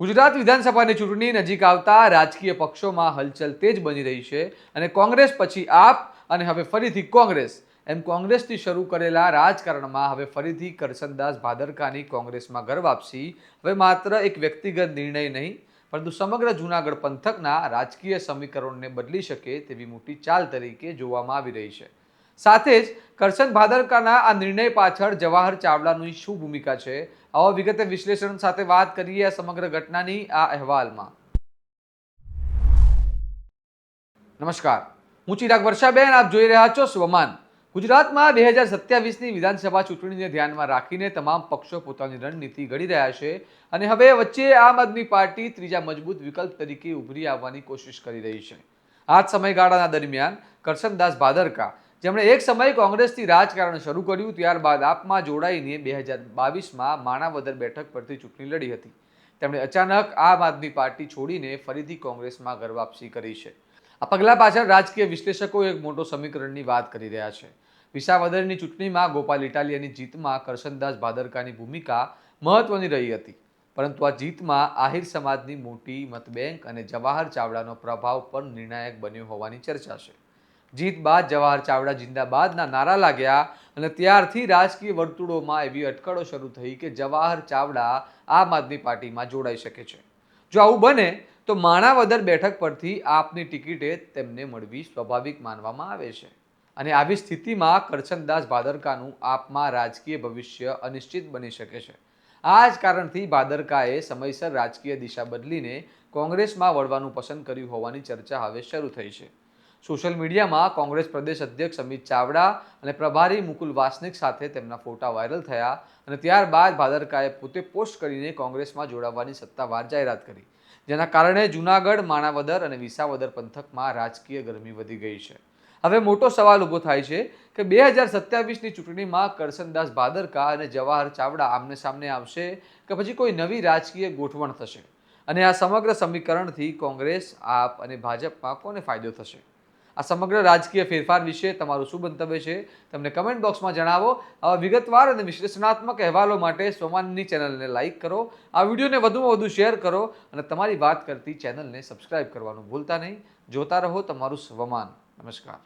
ગુજરાત વિધાનસભાની ચૂંટણી નજીક આવતા રાજકીય પક્ષોમાં હલચલ તેજ બની રહી છે અને કોંગ્રેસ પછી આપ અને હવે ફરીથી કોંગ્રેસ. એમ કોંગ્રેસથી શરૂ કરેલા રાજકારણમાં હવે ફરીથી કરસનદાસ ભાદરકાની કોંગ્રેસમાં ઘર વાપસી. હવે માત્ર એક વ્યક્તિગત નિર્ણય નહીં, પરંતુ સમગ્ર જૂનાગઢ પંથકના રાજકીય સમીકરણોને બદલી શકે તેવી મોટી ચાલ તરીકે જોવામાં આવી રહી છે. સાથે જ કરશન ભાદરકાના આ નિર્ણય પાછળ જવાહર ચાવડાની શું ભૂમિકા છે? આવો વિગતે વિશ્લેષણ સાથે વાત કરીએ આ સમગ્ર ઘટનાની આ અહેવાલમાં. નમસ્કાર. હું ચિરાગ વર્ષાબેન, આપ જોઈ રહ્યા છો સ્વમાન ગુજરાતમાં બે હજાર સત્યાવીસની વિધાનસભા ચૂંટણીને ધ્યાનમાં રાખીને તમામ પક્ષો પોતાની રણનીતિ ઘડી રહ્યા છે અને હવે વચ્ચે આમ આદમી પાર્ટી ત્રીજા મજબૂત વિકલ્પ તરીકે ઉભરી આવવાની કોશિશ કરી રહી છે. આ જ સમયગાળાના દરમિયાન કરશનદાસ ભાદરકા જેમણે એક સમયે કોંગ્રેસથી રાજકારણ શરૂ કર્યું, ત્યારબાદ આપમાં જોડાઈને બે હજાર બાવીસમાં માણાવદર બેઠક પરથી ચૂંટણી લડી હતી. તેમણે અચાનક આમ આદમી પાર્ટી છોડીને ફરીથી કોંગ્રેસમાં ઘર વાપસી કરી છે. આ પગલાં પાછળ રાજકીય વિશ્લેષકો એક મોટો સમીકરણની વાત કરી રહ્યા છે. વિસાવદરની ચૂંટણીમાં ગોપાલ ઇટાલિયાની જીતમાં કરશનદાસ ભાદરકાની ભૂમિકા મહત્વની રહી હતી. પરંતુ આ જીતમાં આહિર સમાજની મોટી મતબેંક અને જવાહર ચાવડાનો પ્રભાવ પણ નિર્ણાયક બન્યો હોવાની ચર્ચા છે. જીત બાદ જવાહર ચાવડા જિંદાબાદના નારા લાગ્યા અને ત્યારથી રાજકીય વર્તુળોમાં એવી અટકળો શરૂ થઈ કે જવાહર ચાવડા આમ આદમી પાર્ટીમાં જોડાઈ શકે છે. જો આવું બને, તો માણાવદર બેઠક પરથી આપની ટિકિટે તેમને મળવી સ્વાભાવિક માનવામાં આવે છે. અને આવી સ્થિતિમાં કરચનદાસ ભાદરકાનું આપમાં રાજકીય ભવિષ્ય અનિશ્ચિત બની શકે છે. આ જ કારણથી ભાદરકાએ સમયસર રાજકીય દિશા બદલીને કોંગ્રેસમાં વળવાનું પસંદ કર્યું હોવાની ચર્ચા હવે શરૂ થઈ છે. સોશિયલ મીડિયામાં કોંગ્રેસ પ્રદેશ અધ્યક્ષ અમિત ચાવડા અને પ્રભારી મુકુલ વાસનિક સાથે તેમના ફોટા વાયરલ થયા અને ત્યારબાદ ભાદરકાએ પોતે પોસ્ટ કરીને કોંગ્રેસમાં જોડાવાની સત્તાવાર જાહેરાત કરી. જેના કારણે જૂનાગઢ, માણાવદર અને વિસાવદર પંથકમાં રાજકીય ગરમી વધી ગઈ છે. હવે મોટો સવાલ ઊભો થાય છે કે બે હજાર સત્યાવીસની ચૂંટણીમાં કરસનદાસ ભાદરકા અને જવાહર ચાવડા આમને સામને આવશે કે પછી કોઈ નવી રાજકીય ગોઠવણ થશે? અને આ સમગ્ર સમીકરણથી કોંગ્રેસ, આપ અને ભાજપમાં કોને ફાયદો થશે? આ સમગ્ર રાજકીય ફેરફાર વિશે તમારું શું મંતવ્ય છે, તમને કમેન્ટ બોક્સમાં જણાવો. આવા વિગતવાર અને વિશ્લેષણાત્મક અહેવાલો માટે સોમાનની ચેનલને લાઇક કરો, આ વિડીયોને વધુમાં વધુ શેર કરો અને તમારી વાત કરતી ચેનલને સબસ્ક્રાઇબ કરવાનું ભૂલતા નહીં. જોતા રહો તમારું સ્વમાન નમસ્કાર.